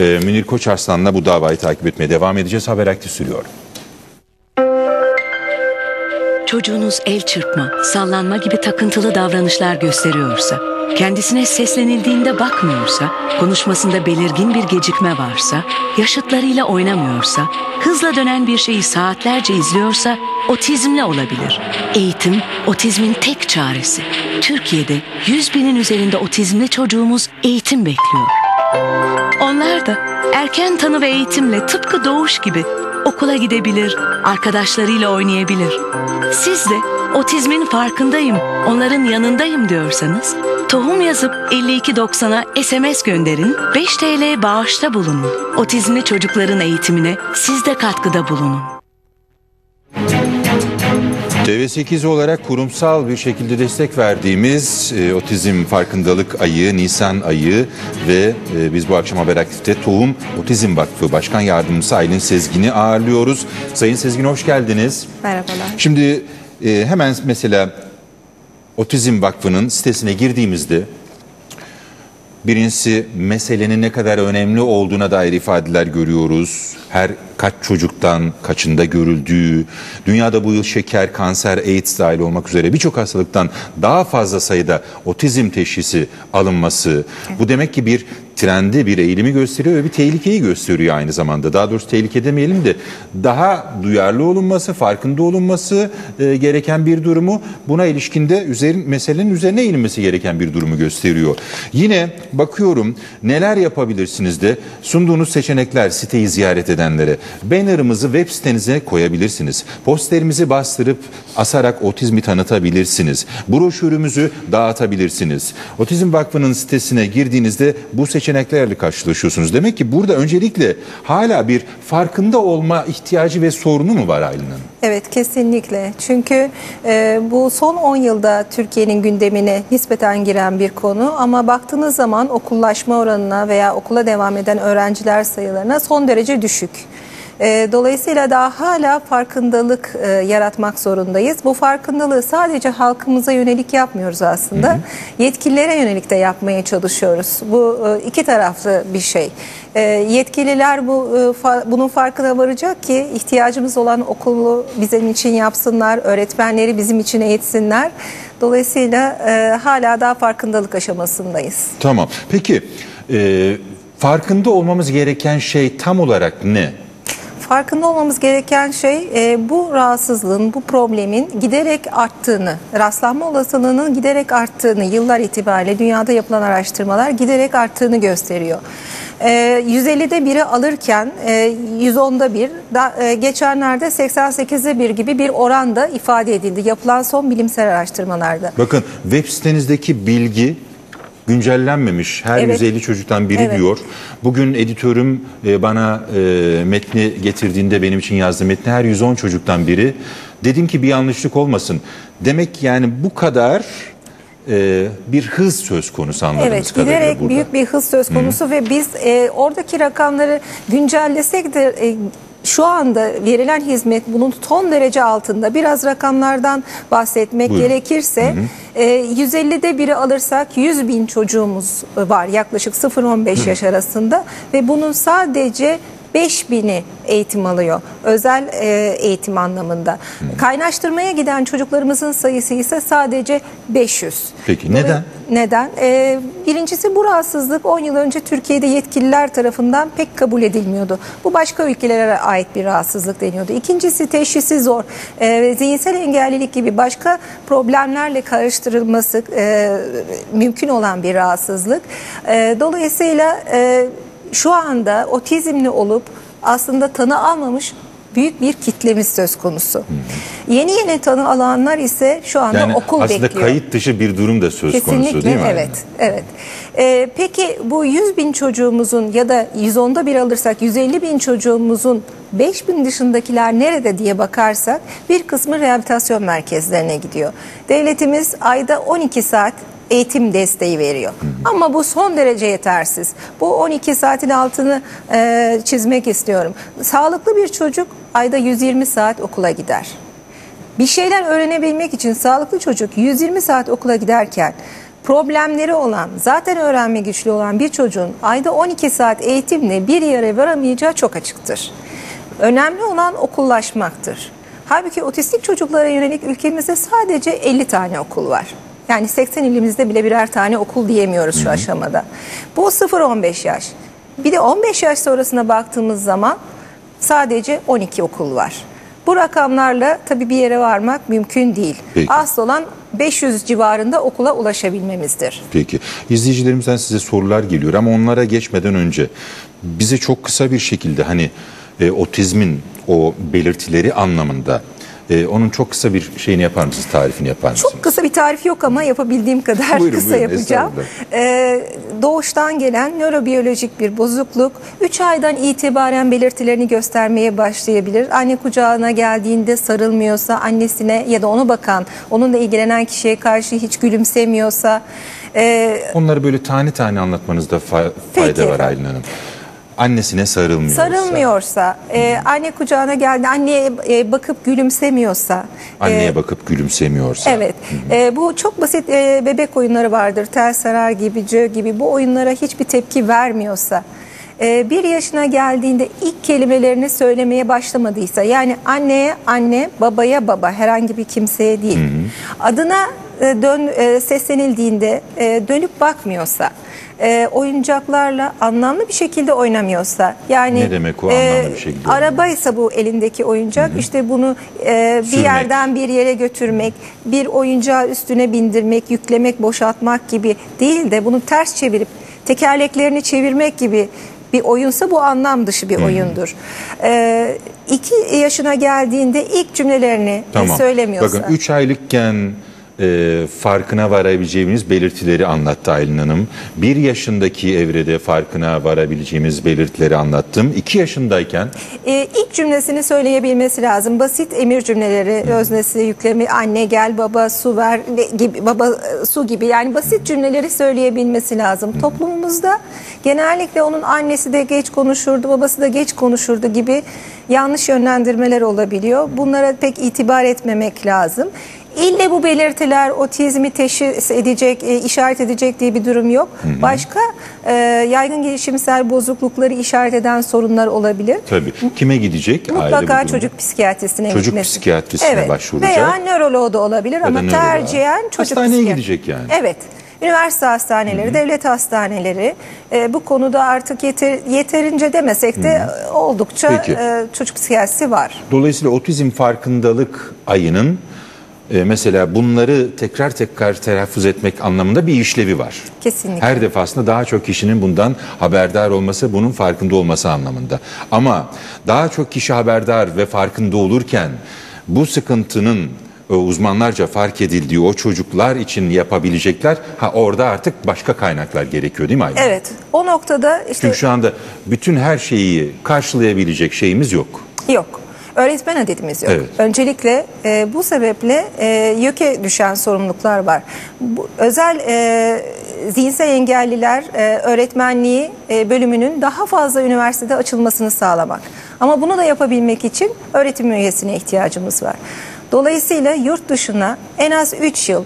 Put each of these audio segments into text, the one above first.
Ee, Münir Koçarslan'la bu davayı takip etmeye devam edeceğiz. Haber aktif sürüyor. Çocuğunuz el çırpma, sallanma gibi takıntılı davranışlar gösteriyorsa, kendisine seslenildiğinde bakmıyorsa, konuşmasında belirgin bir gecikme varsa, yaşıtlarıyla oynamıyorsa, hızla dönen bir şeyi saatlerce izliyorsa otizmle olabilir. Eğitim otizmin tek çaresi. Türkiye'de 100 binin üzerinde otizmli çocuğumuz eğitim bekliyor. Onlar da erken tanı ve eğitimle tıpkı doğuş gibi okula gidebilir, arkadaşlarıyla oynayabilir. Siz de otizmin farkındayım, onların yanındayım diyorsanız tohum yazıp 5290'a SMS gönderin, 5 TL bağışta bulunun. Otizmli çocukların eğitimine siz de katkıda bulunun. TV8 olarak kurumsal bir şekilde destek verdiğimiz e, Otizm Farkındalık Ayı, Nisan Ayı ve e, biz bu akşam Haber Aktif'te Tohum Otizm Vakfı Başkan Yardımcısı Aylin Sezgin'i ağırlıyoruz. Sayın Sezgin hoş geldiniz. Merhabalar. Şimdi e, hemen mesela Otizm Vakfı'nın sitesine girdiğimizde birincisi meselenin ne kadar önemli olduğuna dair ifadeler görüyoruz. Her kaç çocuktan kaçında görüldüğü, dünyada bu yıl şeker, kanser, AIDS dahil olmak üzere birçok hastalıktan daha fazla sayıda otizm teşhisi alınması. Bu demek ki bir trendi, bir eğilimi gösteriyor ve bir tehlikeyi gösteriyor aynı zamanda. Daha doğrusu tehlike demeyelim de daha duyarlı olunması, farkında olunması e, gereken bir durumu buna ilişkinde üzerin, meselenin üzerine eğilmesi gereken bir durumu gösteriyor. Yine bakıyorum neler yapabilirsiniz de sunduğunuz seçenekler siteyi ziyaret edenlere. Banner'ımızı web sitenize koyabilirsiniz. Posterimizi bastırıp asarak otizmi tanıtabilirsiniz. Broşürümüzü dağıtabilirsiniz. Otizm Vakfı'nın sitesine girdiğinizde bu seçeneklerle karşılaşıyorsunuz. Demek ki burada öncelikle hala bir farkında olma ihtiyacı ve sorunu mu var Aylin? Evet kesinlikle. Çünkü e, bu son 10 yılda Türkiye'nin gündemine nispeten giren bir konu ama baktığınız zaman okullaşma oranına veya okula devam eden öğrenciler sayılarına son derece düşük. E, dolayısıyla daha hala farkındalık e, yaratmak zorundayız. Bu farkındalığı sadece halkımıza yönelik yapmıyoruz aslında. Hı hı. Yetkililere yönelik de yapmaya çalışıyoruz. Bu e, iki taraflı bir şey. E, yetkililer bu e, fa, bunun farkına varacak ki ihtiyacımız olan okulu bizim için yapsınlar, öğretmenleri bizim için eğitsinler. Dolayısıyla e, hala daha farkındalık aşamasındayız. Tamam. Peki e, farkında olmamız gereken şey tam olarak ne? Farkında olmamız gereken şey e, bu rahatsızlığın, bu problemin giderek arttığını, rastlanma olasılığının giderek arttığını yıllar itibariyle dünyada yapılan araştırmalar giderek arttığını gösteriyor. E, 150'de biri alırken e, 110'da bir, da, e, geçenlerde 88'de bir gibi bir oranda ifade edildi yapılan son bilimsel araştırmalarda. Bakın web sitenizdeki bilgi güncellenmemiş. Her evet. 150 çocuktan biri evet. diyor. Bugün editörüm e, bana e, metni getirdiğinde benim için yazdığı metni her 110 çocuktan biri. Dedim ki bir yanlışlık olmasın. Demek yani bu kadar e, bir hız söz konusu anladığımız evet, kadarıyla giderek burada. büyük bir hız söz konusu Hı. ve biz e, oradaki rakamları güncellesek de e, şu anda verilen hizmet bunun son derece altında. Biraz rakamlardan bahsetmek Buyurun. gerekirse hı hı. E, 150'de biri alırsak 100 bin çocuğumuz var yaklaşık 0-15 yaş arasında ve bunun sadece 5000'i eğitim alıyor. Özel e, eğitim anlamında. Hmm. Kaynaştırmaya giden çocuklarımızın sayısı ise sadece 500. Peki neden? Neden? E, birincisi bu rahatsızlık 10 yıl önce Türkiye'de yetkililer tarafından pek kabul edilmiyordu. Bu başka ülkelere ait bir rahatsızlık deniyordu. İkincisi teşhisi zor. E, zihinsel engellilik gibi başka problemlerle karıştırılması e, mümkün olan bir rahatsızlık. E, dolayısıyla... E, şu anda otizmli olup aslında tanı almamış büyük bir kitlemiz söz konusu. Hı. Yeni yeni tanı alanlar ise şu anda yani okul aslında bekliyor. Aslında kayıt dışı bir durum da söz Kesinlikle, konusu değil mi? Evet, evet. Ee, peki bu 100 bin çocuğumuzun ya da 110'da bir alırsak 150 bin çocuğumuzun 5 bin dışındakiler nerede diye bakarsak bir kısmı rehabilitasyon merkezlerine gidiyor. Devletimiz ayda 12 saat eğitim desteği veriyor. Ama bu son derece yetersiz. Bu 12 saatin altını e, çizmek istiyorum. Sağlıklı bir çocuk ayda 120 saat okula gider. Bir şeyler öğrenebilmek için sağlıklı çocuk 120 saat okula giderken problemleri olan, zaten öğrenme güçlü olan bir çocuğun ayda 12 saat eğitimle bir yere varamayacağı çok açıktır. Önemli olan okullaşmaktır. Halbuki otistik çocuklara yönelik ülkemizde sadece 50 tane okul var. Yani 80 ilimizde bile birer tane okul diyemiyoruz şu aşamada. Bu 0-15 yaş. Bir de 15 yaş sonrasına baktığımız zaman sadece 12 okul var. Bu rakamlarla tabii bir yere varmak mümkün değil. Peki. Asıl olan 500 civarında okula ulaşabilmemizdir. Peki. İzleyicilerimizden size sorular geliyor ama onlara geçmeden önce bize çok kısa bir şekilde hani e, otizmin o belirtileri anlamında e, onun çok kısa bir şeyini yapar mısınız, tarifini yapar mısınız? Çok kısa bir tarif yok ama yapabildiğim kadar Buyurun, kısa buyurun, yapacağım. Ee, doğuştan gelen nörobiyolojik bir bozukluk 3 aydan itibaren belirtilerini göstermeye başlayabilir. Anne kucağına geldiğinde sarılmıyorsa, annesine ya da onu bakan, onunla ilgilenen kişiye karşı hiç gülümsemiyorsa, e, Onları böyle tane tane anlatmanızda fa- Peki fayda var efendim. Aylin Hanım. Annesine sarılmıyorsa, sarılmıyorsa, e, anne kucağına geldi, anneye e, bakıp gülümsemiyorsa, anneye e, bakıp gülümsemiyorsa. Evet. Ee, bu çok basit e, bebek oyunları vardır. Tel sarar gibi, cö gibi bu oyunlara hiçbir tepki vermiyorsa, e, bir yaşına geldiğinde ilk kelimelerini söylemeye başlamadıysa, yani anneye anne, babaya baba, herhangi bir kimseye değil, adına e, dön e, seslenildiğinde e, dönüp bakmıyorsa, e, oyuncaklarla anlamlı bir şekilde oynamıyorsa, yani Ne demek o anlamlı bir şekilde arabaysa bu elindeki oyuncak, işte bunu e, bir Sürmek. yerden bir yere götürmek, bir oyuncağı üstüne bindirmek, yüklemek, boşaltmak gibi değil de bunu ters çevirip tekerleklerini çevirmek gibi bir oyunsa bu anlam dışı bir oyundur. Ee, iki yaşına geldiğinde ilk cümlelerini Tamam. söylemiyorsa. Bakın 3 aylıkken e, farkına varabileceğimiz belirtileri anlattı Aylin Hanım. 1 yaşındaki evrede farkına varabileceğimiz belirtileri anlattım. 2 yaşındayken Ee, ilk cümlesini söyleyebilmesi lazım. Basit emir cümleleri, öznesi, yüklemi, anne gel, baba su ver ve gibi, baba e, su gibi yani basit cümleleri söyleyebilmesi lazım. Toplumumuzda genellikle onun annesi de geç konuşurdu, babası da geç konuşurdu gibi yanlış yönlendirmeler olabiliyor. Bunlara pek itibar etmemek lazım. İlle bu belirtiler otizmi teşhis edecek, e, işaret edecek diye bir durum yok. Başka e, yaygın gelişimsel bozuklukları işaret eden sorunlar olabilir. tabii kime gidecek? Mutlaka çocuk psikiyatrisine Çocuk gitmesi. psikiyatrisine başvuracak. Veya nöroloğu da olabilir ama nöroloğa. tercihen çocuk Hastaneye gidecek yani. Evet. Üniversite hastaneleri, devlet hastaneleri e, bu konuda artık yeter, yeterince demesek de e, oldukça Peki. e, çocuk psikiyatrisi var. Dolayısıyla otizm farkındalık ayının e, mesela bunları tekrar tekrar telaffuz etmek anlamında bir işlevi var. Kesinlikle. Her defasında daha çok kişinin bundan haberdar olması, bunun farkında olması anlamında. Ama daha çok kişi haberdar ve farkında olurken bu sıkıntının e, uzmanlarca fark edildiği o çocuklar için yapabilecekler ha orada artık başka kaynaklar gerekiyor değil mi Aylin? Evet. O noktada işte Çünkü şu anda bütün her şeyi karşılayabilecek şeyimiz yok. Yok. Öğretmen adetimiz yok. Evet. Öncelikle e, bu sebeple e, YÖK'e düşen sorumluluklar var. Bu, özel e, zihinsel engelliler e, öğretmenliği e, bölümünün daha fazla üniversitede açılmasını sağlamak. Ama bunu da yapabilmek için öğretim üyesine ihtiyacımız var. Dolayısıyla yurt dışına en az 3 yıl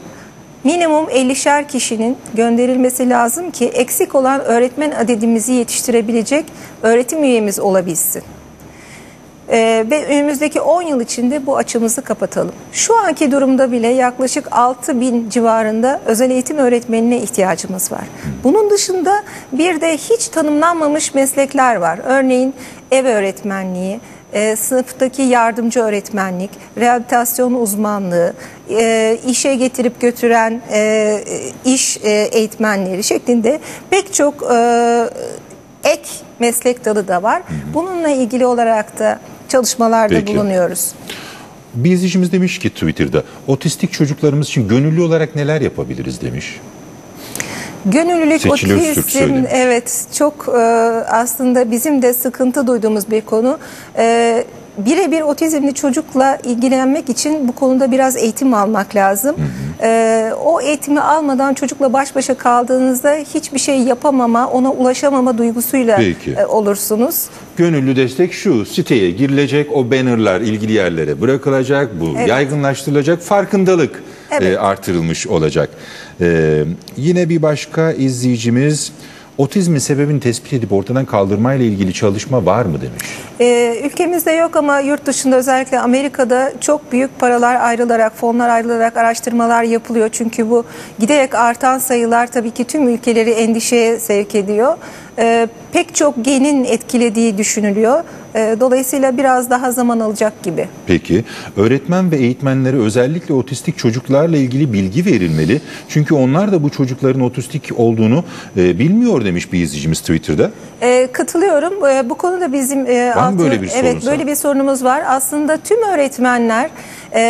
minimum 50'şer kişinin gönderilmesi lazım ki eksik olan öğretmen adedimizi yetiştirebilecek öğretim üyemiz olabilsin. Ee, ve önümüzdeki 10 yıl içinde bu açımızı kapatalım. Şu anki durumda bile yaklaşık 6 bin civarında özel eğitim öğretmenine ihtiyacımız var. Bunun dışında bir de hiç tanımlanmamış meslekler var. Örneğin ev öğretmenliği, e, sınıftaki yardımcı öğretmenlik, rehabilitasyon uzmanlığı, e, işe getirip götüren e, iş e, eğitmenleri şeklinde pek çok e, ek meslek dalı da var. Bununla ilgili olarak da çalışmalarda Peki. bulunuyoruz. Bir izleyicimiz demiş ki Twitter'da otistik çocuklarımız için gönüllü olarak neler yapabiliriz demiş. Gönüllülük, Seçil Öztürk otizm, evet çok e, aslında bizim de sıkıntı duyduğumuz bir konu. E, birebir otizmli çocukla ilgilenmek için bu konuda biraz eğitim almak lazım. E, o eğitimi almadan çocukla baş başa kaldığınızda hiçbir şey yapamama, ona ulaşamama duygusuyla Peki. e, olursunuz. Gönüllü destek şu siteye girilecek o bannerlar ilgili yerlere bırakılacak bu Evet. yaygınlaştırılacak farkındalık. Evet. e, artırılmış olacak. E, yine bir başka izleyicimiz otizmin sebebini tespit edip ortadan kaldırmayla ilgili çalışma var mı demiş. Ee, ülkemizde yok ama yurt dışında özellikle Amerika'da çok büyük paralar ayrılarak, fonlar ayrılarak araştırmalar yapılıyor. Çünkü bu giderek artan sayılar tabii ki tüm ülkeleri endişeye sevk ediyor. Ee, pek çok genin etkilediği düşünülüyor. Ee, dolayısıyla biraz daha zaman alacak gibi. Peki öğretmen ve eğitmenlere özellikle otistik çocuklarla ilgili bilgi verilmeli. Çünkü onlar da bu çocukların otistik olduğunu e, bilmiyor demiş bir izleyicimiz Twitter'da. Ee, katılıyorum. Ee, bu konuda bizim e, mı böyle bir evet böyle bir sorunumuz var. Aslında tüm öğretmenler e,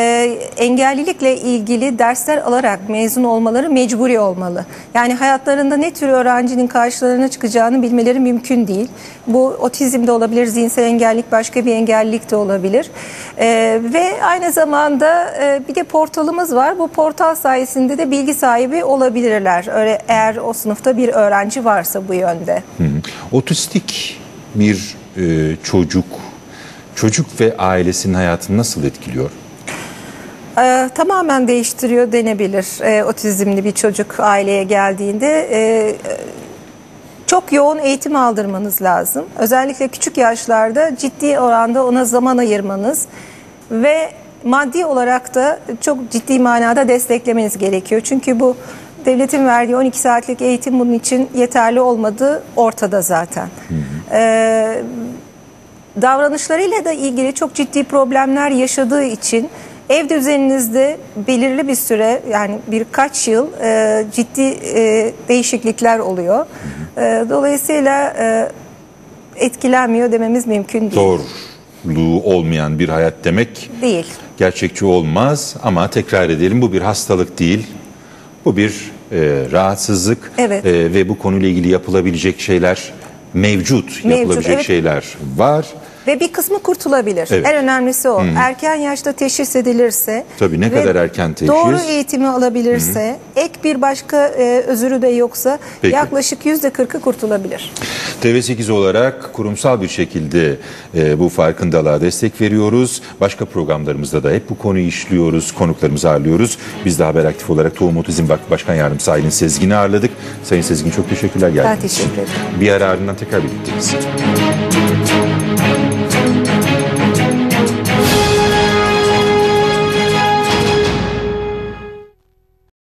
engellilikle ilgili dersler alarak mezun olmaları mecburi olmalı. Yani hayatlarında ne tür öğrencinin karşılarına çıkacağını bilmeleri mümkün değil. Bu otizm de olabilir, zihinsel engellilik başka bir engellilik de olabilir. E, ve aynı zamanda e, bir de portalımız var. Bu portal sayesinde de bilgi sahibi olabilirler. Öyle eğer o sınıfta bir öğrenci varsa bu yönde. Hı. Otistik bir e, çocuk, çocuk ve ailesinin hayatını nasıl etkiliyor? Ee, tamamen değiştiriyor denebilir e, otizmli bir çocuk aileye geldiğinde. E, e, çok yoğun eğitim aldırmanız lazım. Özellikle küçük yaşlarda ciddi oranda ona zaman ayırmanız ve maddi olarak da çok ciddi manada desteklemeniz gerekiyor. Çünkü bu devletin verdiği 12 saatlik eğitim bunun için yeterli olmadığı ortada zaten. Ee, davranışlarıyla da ilgili çok ciddi problemler yaşadığı için ev düzeninizde belirli bir süre yani birkaç yıl e, ciddi e, değişiklikler oluyor. E, dolayısıyla e, etkilenmiyor dememiz mümkün değil. Zorluğu olmayan bir hayat demek Değil. gerçekçi olmaz ama tekrar edelim bu bir hastalık değil. Bu bir e, rahatsızlık Evet. E, ve bu konuyla ilgili yapılabilecek şeyler mevcut, yapılabilecek evet. şeyler var. Ve bir kısmı kurtulabilir. Evet. En önemlisi o. Erken yaşta teşhis edilirse. Tabii, ne kadar erken teşhis? Doğru eğitimi alabilirse, ek bir başka e, özürü de yoksa Peki. yaklaşık yüzde kırkı kurtulabilir. TV8 olarak kurumsal bir şekilde e, bu farkındalığa destek veriyoruz. Başka programlarımızda da hep bu konuyu işliyoruz, konuklarımızı ağırlıyoruz. Biz de Haber Aktif olarak Tohum Otizm Vakfı Başkan Yardımcısı Aylin Sezgin'i ağırladık. Sayın Sezgin çok teşekkürler geldiğiniz için. teşekkür ederim. Bir ara ardından tekrar birlikteyiz.